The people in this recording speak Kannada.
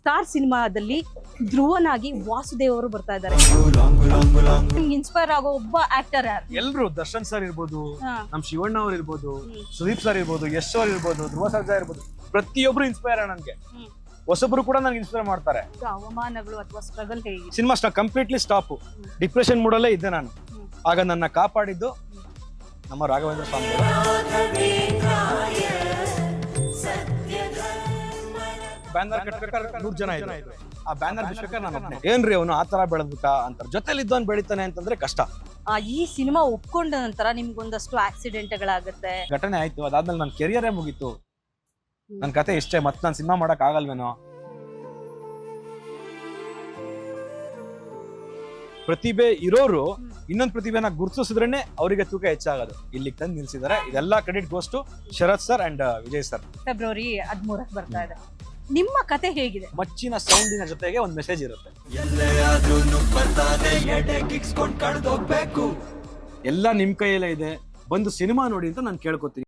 ಸ್ಟಾರ್ ಸಿನಿಮಾದಲ್ಲಿ ಧ್ರುವನಾಗಿ ವಾಸುದೇವ್ ಅವರು ಬರ್ತಾ ಇದ್ದಾರೆ. ನಿಮ್ಗೆ ಇನ್ಸ್ಪೈರ್ ಆಗೋ ಒಬ್ಬ ಆಕ್ಟರ್ ಯಾರು? ಎಲ್ರು ದರ್ಶನ್ ಸರ್ ಇರ್ಬೋದು ಹಾ. ನಮ್ ಶಿವಣ್ಣ ಅವ್ರು ಇರ್ಬೋದು ಹ್ಮ್. ಸುದೀಪ್ ಸರ್ ಇರ್ಬೋದು ಯಶ್ ಅವ್ರು ಇರ್ಬೋದು ಧ್ರುವ ಸರ್ಜಾ ಇರ್ಬೋದು. ಪ್ರತಿಯೊಬ್ರು ಇನ್ಸ್ಪೈರ್ ನನ್ಗೆ. ಹ್ಮ್. ಹೊಸಬ್ರು ಕೂಡ ನನಗೆ ಇನ್ಸ್ಪೈರ್ ಮಾಡ್ತಾರೆ. ಅವಮಾನಗಳು ಅಥವಾ ಸ್ಟ್ರಗಲ್ ಹೇಗೆ ಸಿನಿಮಾ ಸ್ಟಾ ಕಂಪ್ಲೀಟ್ಲಿ ಸ್ಟಾಪ್ ಡಿಪ್ರೆಷನ್ ಮೂಡಲ್ಲೇ ಇದ್ದೆ ನಾನು. ಆಗ ನನ್ನ ಕಾಪಾಡಿದ್ದು ನಮ್ಮ ರಾಘವೇಂದ್ರ ಸ್ವಾಮಿ. ಬ್ಯಾನರ್ ಕಟ್ಬೇಕಾದ್ರೆ ನೂರ್ ಜನ ಇದ್ರು. ಆ ಬ್ಯಾನರ್ ಬಿಡ್ಬೇಕಾದ್ರೆ ನಾನು. ಏನ್ರಿ ಅವನು ಆ ತರ ಬೆಳೆದ್ಬಿಟ್ಟ ಅಂತ ಜೊತೆಲಿ ಇದ್ದವನ್ ಬೆಳಿತಾನೆ ಅಂತಂದ್ರೆ ಕಷ್ಟ. ಆ, ಈ ಸಿನಿಮಾ ಒಪ್ಕೊಂಡ ನಂತರ ನಿಮ್ಗೊಂದಷ್ಟು ಆಕ್ಸಿಡೆಂಟ್ಗಳಾಗುತ್ತೆ ಘಟನೆ ಆಯ್ತು. ಅದಾದ್ಮೇಲೆ ನನ್ನ ಕೆರಿಯರೇ ಮುಗೀತು. ನನ್ನ ಕತೆ ಇಷ್ಟೇ. ಮತ್ತೆ ನಾನು ಸಿನಿಮಾ ಮಾಡಕ್ ಆಗಲ್ವೇನೋ ಪ್ರತಿಭೆ ಇರೋರು ಇನ್ನೊಂದು ಪ್ರತಿಭೆನ ಗುರುತಿಸಿದ್ರೇನೆ ಅವರಿಗೆ ತೂಕ ಹೆಚ್ಚಾಗೋದು. ಇಲ್ಲಿ ತಂದು ನಿಲ್ಸಿದ್ದಾರೆ ಇದೆಲ್ಲ credit goes Sharath sir and Vijay sir February ಹದಿಮೂರಕ್ಕೆ ಬರ್ತಾ ಇದೆ. ನಿಮ್ಮ ಕತೆ ಹೇಗಿದೆ? ಮಚ್ಚಿನ ಸೌಂಡಿನ ಜೊತೆಗೆ ಒಂದು ಮೆಸೇಜ್ ಇರುತ್ತೆ. ಎಲ್ಲ ನಿಮ್ ಕೈಯಲ್ಲೇ ಇದೆ. ಬಂದು ಸಿನಿಮಾ ನೋಡಿ ಅಂತ ನಾನು ಕೇಳ್ಕೊತೀನಿ.